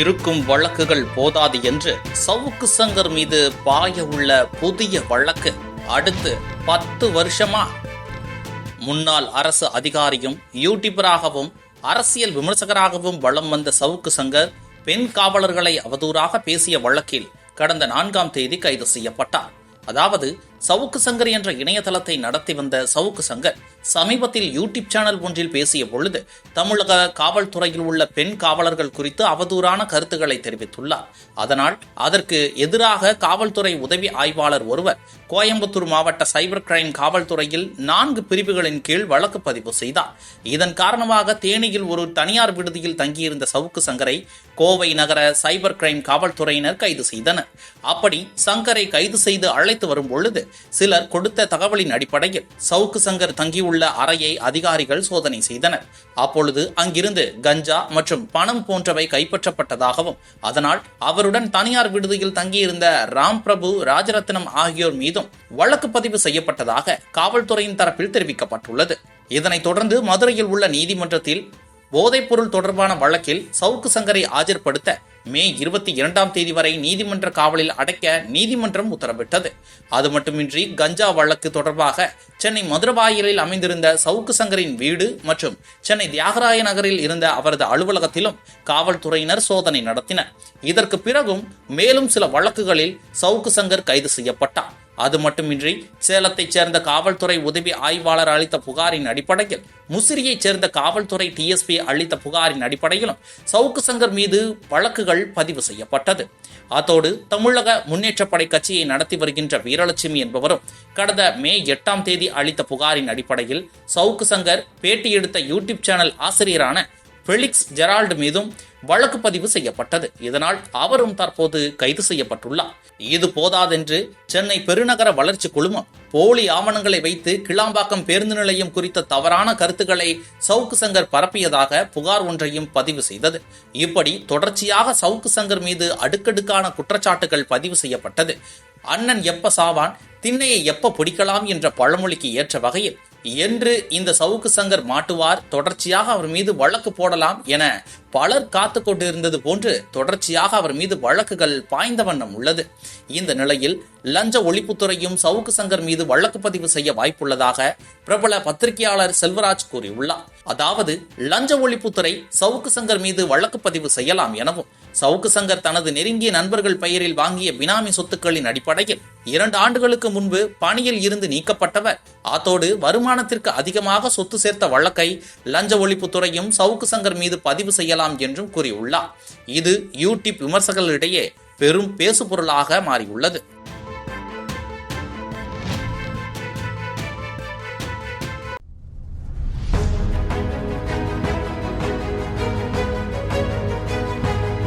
இருக்கும் வழக்குகள் போதாது என்று சவுக்கு சங்கர் மீது பாய உள்ள புதிய வழக்கு அடுத்து பத்து வருஷமா. முன்னாள் அரசு அதிகாரியும் யூடியூபராகவும் அரசியல் விமர்சகராகவும் வலம் வந்த சவுக்கு சங்கர் பெண் காவலர்களை அவதூறாக பேசிய வழக்கில் கடந்த நான்காம் தேதி கைது செய்யப்பட்டார். அதாவது சவுக்கு சங்கர் என்ற இணையதளத்தை நடத்தி வந்த சவுக்கு சங்கர் சமீபத்தில் யூடியூப் சேனல் ஒன்றில் பேசிய பொழுது தமிழக காவல்துறையில் உள்ள பெண் காவலர்கள் குறித்து அவதூறான கருத்துக்களை தெரிவித்துள்ளார். அதனால் அதற்கு எதிராக காவல்துறை உதவி ஆய்வாளர் ஒருவர் கோயம்புத்தூர் மாவட்ட சைபர் கிரைம் காவல்துறையில் நான்கு பிரிவுகளின் கீழ் வழக்கு பதிவு செய்தார். இதன் காரணமாக தேனியில் ஒரு தனியார் விடுதியில் தங்கியிருந்த சவுக்கு சங்கரை கோவை நகர சைபர் கிரைம் காவல்துறையினர் கைது செய்தனர். அப்படி சங்கரை கைது செய்து அழைத்து வரும் பொழுது சிலர் கொடுத்த தகவலின் அடிப்படையில் சவுக்கு சங்கர் தங்கியுள்ள அறையை அதிகாரிகள் சோதனை செய்தனர். அப்பொழுது அங்கிருந்து கஞ்சா மற்றும் பணம் போன்றவை கைப்பற்றப்பட்டதாகவும் அதனால் அவருடன் தனியார் விடுதியில் தங்கியிருந்த ராம் பிரபு ராஜரத்னம் ஆகியோர் மீதும் வழக்கு பதிவு செய்யப்பட்டதாக காவல்துறையின் தரப்பில் தெரிவிக்கப்பட்டுள்ளது. இதனைத் தொடர்ந்து மதுரையில் உள்ள நீதிமன்றத்தில் போதைப்பொருள் தொடர்பான வழக்கில் சவுக்கு சங்கரை ஆஜர்படுத்த மே இருபத்தி இரண்டாம் தேதி வரை நீதிமன்ற காவலில் அடைக்க நீதிமன்றம் உத்தரவிட்டது. அது மட்டுமின்றி கஞ்சா வழக்கு தொடர்பாக சென்னை மதுரவாயிலில் அமைந்திருந்த சவுக்கு சங்கரின் வீடு மற்றும் சென்னை தியாகராய நகரில் இருந்த அவரது அலுவலகத்திலும் காவல்துறையினர் சோதனை நடத்தினர். இதற்கு பிறகும் மேலும் சில வழக்குகளில் சவுக்கு சங்கர் கைது செய்யப்பட்டார். அது மட்டுமின்றி சேலத்தைச் சேர்ந்த காவல்துறை உதவி ஆய்வாளர் அளித்த புகாரின் அடிப்படையில் முசிறியைச் சேர்ந்த காவல்துறை டிஎஸ்பி அளித்த புகாரின் அடிப்படையிலும் சவுக்கு சங்கர் மீது வழக்குகள் பதிவு செய்யப்பட்டது. அத்தோடு தமிழக முன்னேற்றப்படை கட்சியை நடத்தி வருகின்ற வீரலட்சுமி என்பவரும் கடந்த மே எட்டாம் தேதி அளித்த புகாரின் அடிப்படையில் சவுக்கு சங்கர் பேட்டி எடுத்த யூடியூப் சேனல் ஆசிரியரான ஃபெலிக்ஸ் ஜெரால்டு மீதும் வழக்கு பதிவு செய்யப்பட்டது. இதனால் அவரும் தற்போது கைது செய்யப்பட்டுள்ளார். இது போதாதென்று சென்னை பெருநகர வளர்ச்சி குழுமம் போலி ஆவணங்களை வைத்து கிளாம்பாக்கம் பேருந்து நிலையம் குறித்த தவறான கருத்துக்களை சவுக்கு சங்கர் பரப்பியதாக புகார் ஒன்றையும் பதிவு செய்தது. இப்படி தொடர்ச்சியாக சவுக்கு சங்கர் மீது அடுக்கடுக்கான குற்றச்சாட்டுகள் பதிவு செய்யப்பட்டது. அண்ணன் எப்ப சாவான் திண்ணையை எப்ப பிடிக்கலாம் என்ற பழமொழிக்கு ஏற்ற வகையில் என்று இந்த சவுக்கு சங்கர் மாட்டுவார். தொடர்ச்சியாக அவர் மீது வழக்கு போடலாம் என பலர் காத்து கொண்டிருந்தது போன்று தொடர்ச்சியாக அவர் மீது வழக்குகள் பாய்ந்த வண்ணம் உள்ளது. இந்த நிலையில் லஞ்ச ஒழிப்புத்துறையும் சவுக்கு சங்கர் மீது வழக்கு பதிவு செய்ய வாய்ப்புள்ளதாக பிரபல பத்திரிகையாளர் செல்வராஜ் கூறியுள்ளார். அதாவது லஞ்ச ஒழிப்புத்துறை சவுக்கு சங்கர் மீது வழக்கு பதிவு செய்யலாம் எனவும் சவுக்கு சங்கர் தனது நெருங்கிய நண்பர்கள் பெயரில் வாங்கிய பினாமி சொத்துக்களின் அடிப்படையில் இரண்டு ஆண்டுகளுக்கு முன்பு பணியில் இருந்து நீக்கப்பட்டவர். அத்தோடு வருமானத்திற்கு அதிகமாக சொத்து சேர்த்த வழக்கை லஞ்ச ஒழிப்புத்துறையும் சவுக்கு சங்கர் மீது பதிவு செய்யலாம் என்றும் கூறியுள்ளார். இது யூடியூப் விமர்சகர்களிடையே பெரும் பேசுபொருளாக மாறியுள்ளது.